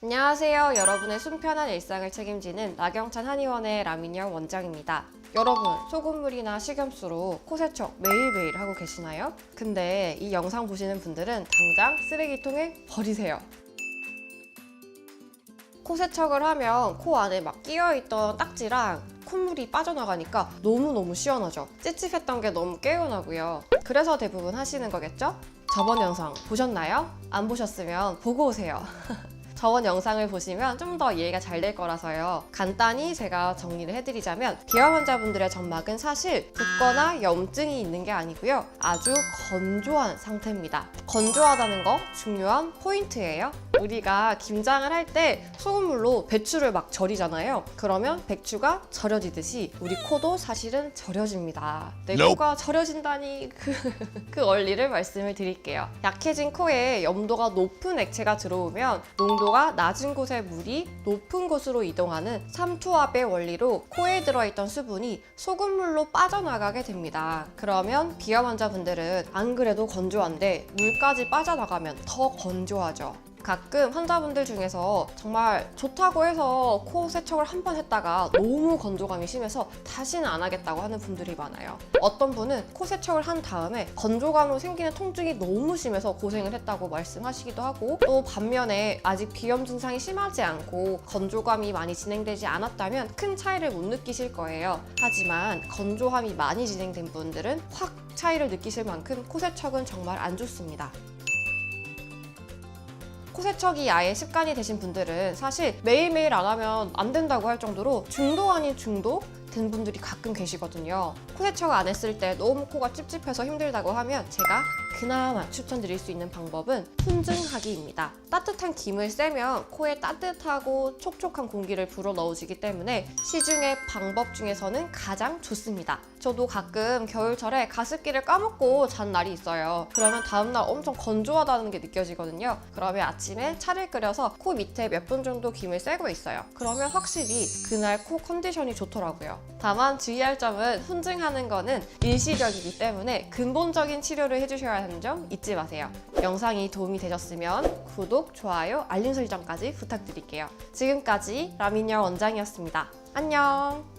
안녕하세요. 여러분의 숨편한 일상을 책임지는 나경찬 한의원의 라미녀 원장입니다. 여러분, 소금물이나 식염수로 코 세척 매일매일 하고 계시나요? 근데 이 영상 보시는 분들은 당장 쓰레기통에 버리세요. 코 세척을 하면 코 안에 막 끼어있던 딱지랑 콧물이 빠져나가니까 너무너무 시원하죠. 찝찝했던 게 너무 깨어나고요. 그래서 대부분 하시는 거겠죠? 저번 영상 보셨나요? 안 보셨으면 보고 오세요. 저번 영상을 보시면 좀 더 이해가 잘 될 거라서요. 간단히 제가 정리를 해드리자면 비염 환자분들의 점막은 사실 붓거나 염증이 있는 게 아니고요. 아주 건조한 상태입니다. 건조하다는 거 중요한 포인트예요. 우리가 김장을 할 때 소금물로 배추를 막 절이잖아요. 그러면 배추가 절여지듯이 우리 코도 사실은 절여집니다. 내. 코가 절여진다니 그, 그 원리를 말씀을 드릴게요. 약해진 코에 염도가 높은 액체가 들어오면 농도 가 낮은 곳의 물이 높은 곳으로 이동하는 삼투압의 원리로 코에 들어있던 수분이 소금물로 빠져나가게 됩니다. 그러면 비염 환자분들은 안 그래도 건조한데 물까지 빠져나가면 더 건조하죠. 가끔 환자분들 중에서 정말 좋다고 해서 코 세척을 한 번 했다가 너무 건조감이 심해서 다시는 안 하겠다고 하는 분들이 많아요. 어떤 분은 코 세척을 한 다음에 건조감으로 생기는 통증이 너무 심해서 고생을 했다고 말씀하시기도 하고 또 반면에 아직 비염 증상이 심하지 않고 건조감이 많이 진행되지 않았다면 큰 차이를 못 느끼실 거예요. 하지만 건조함이 많이 진행된 분들은 확 차이를 느끼실 만큼 코 세척은 정말 안 좋습니다. 코세척이 아예 습관이 되신 분들은 사실 매일매일 안 하면 안 된다고 할 정도로 중도 아닌 중도 된 분들이 가끔 계시거든요. 코세척 안 했을 때 너무 코가 찝찝해서 힘들다고 하면 제가 그나마 추천드릴 수 있는 방법은 훈증하기입니다. 따뜻한 김을 쐬면 코에 따뜻하고 촉촉한 공기를 불어 넣어주기 때문에 시중의 방법 중에서는 가장 좋습니다. 저도 가끔 겨울철에 가습기를 까먹고 잔 날이 있어요. 그러면 다음날 엄청 건조하다는 게 느껴지거든요. 그러면 아침에 차를 끓여서 코 밑에 몇 분 정도 김을 쐬고 있어요. 그러면 확실히 그날 코 컨디션이 좋더라고 요. 다만 주의할 점은 훈증하는 거는 일시적이기 때문에 근본적인 치료를 해주셔야 하는 점 잊지 마세요. 영상이 도움이 되셨으면 구독, 좋아요, 알림 설정까지 부탁드릴게요. 지금까지 라미녀 원장이었습니다. 안녕!